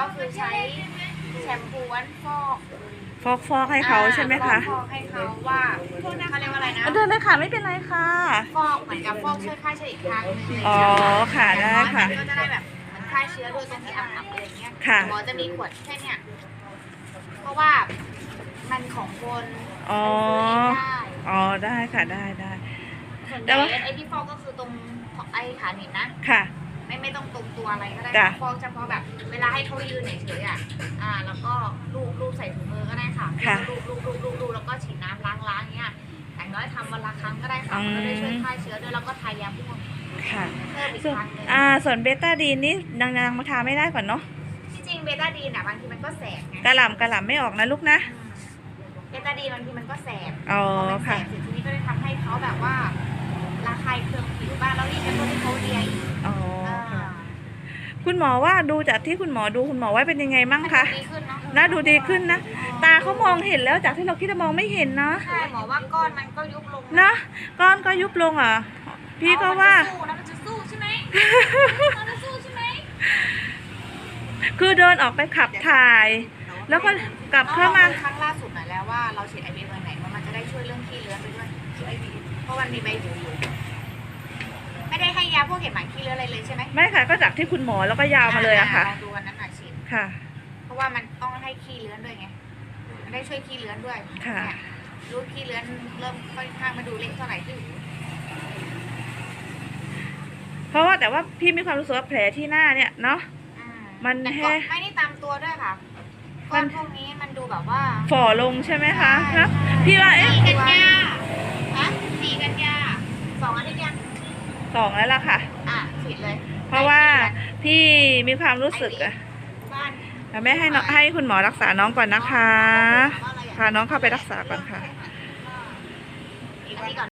ก็คือใช้แชมพูวันฟอกฟอกฟอกให้เขาใช่ไหมคะอ่าฟอกให้เขาว่าเขาเรียกว่าอะไรนะเดินเลยค่ะไม่เป็นไรค่ะ ฟอกเหมือนกับฟอกช่วยฆ่าเชื้ออีกครั้งหนึงอ๋อค่ะได้ค่ะอย่างน้อยมันก็จะได้แบบเหมันฆ่าเชื้อโดยตรงที่อับๆอะไรอย่างเงี้ยค่ะหมอจะมีขวดแค่เนี้ยเพราะว่ามันของคนอ๋อไปซื้อเองได้อ๋อได้ค่ะได้ได้ส่วนแต่ใหญ่ว่าไอ้ที่ฟอกก็คือตรงของไอ้ขาหนีบนะค่ะ ไม่ไม่ต้องตรงตัวอะไรก็ได้จ้ะฟอกเฉพาะแบบเวลาให้เขายืนเฉยๆอะอ่า แล้วก็ลูบลูบใส่ถุงมือก็ได้ค่ะค่ะลูบลูบลูบลูบลูบแล้วก็ฉีดน้ำล้างล้างเงี้ยอย่างน้อยทำวันละครั้งก็ได้ค่ะมันก็ได้ช่วยฆ่าเชื้อด้วยแล้วก็ทายาพวกค่ะ เพิ่มอีกส่วนครั้งหนึงอ่าส่วนเบต้าดีนนี่นางนางมาทาไม่ได้ก่อนเนาะที่จริงเบต้าดีนอะบางทีมันก็แสบไงกระหล่ำกระหล่ำไม่ออกนะลูกนะอืมเบต้าดีนบางทีมันก็แสบอ๋อพอมันแสค่ะ บเสร็จที คุณหมอว่าดูจากที่คุณหมอดูคุณหมอว่าเป็นยังไงมั่งคะดีขึ้นเนาะน่าดูดีขึ้นนะ ตาเขามองเห็นแล้วจากที่เราคิดว่ามองไม่เห็นเนาะใช่หมอว่าก้อนมันก็ยุบลงเนาะก้อนก็ยุบลงอะพี่ก็ว่าเอมันจะสู้นะมันจะสู้ใช่ไหมมันจะสู้ใช่ไหมคือเดินออกไปขับถ่าย แล้วก็กลับเข้ามารลองดูครั้งล่าสุดหน่อยแล้วว่าเราฉีดไอวีเบอร์ไหนว่ามันจะได้ช่วยเรื่องขี้เลื้อนไปด้วยเพราะมันมีใบหูอยู่ไม่ ได้ให้ยาพวกเห็บหมัดขี้เลื้อนอะไรเลยใช่ไหมไม่ค่ะ ก็จากที่คุณหมอแล้วก็ยาวมาเลยอะค่ะ ลองดูวันนั้นหน่อยฉีดค่ะ เพราะว่ามันต้องให้ขี้เลื้อนด้วยไงมันได้ช่วยขี้เลื้อนด้วยค่ะ เนี่ยรูดขี้เลื้อนเริ่มค่อนข้างมาดูเล็กเท่าไหร่ที่หูเพราะว่าแต่ว่าพี่มีความรู้สึกว่าแผลที่หน้าเนี่ยเนาะอ่ามันแต่แห้ก็ไม่ได้ตามตัวด้วยค่ะมัก้อนนพวกนี้มันดูแบบว่า ฝ่อลงใช่ไหมคะใช่ครับพี่ว่าเอ๊ะสี่กันยาฮะสี่กันยาสองอาทิตย์ยัง สองแล้วล่ะค่ะ อะฉีดเลยเพราะว่าพี่มีความรู้สึกอะบ้านแม่ให้น้องให้คุณหมอรักษาน้องก่อนนะคะถามว่าอะไรอะพาน้องเข้าไปรักษาก่อนค่ะ อีกอาทิตย์ก่อน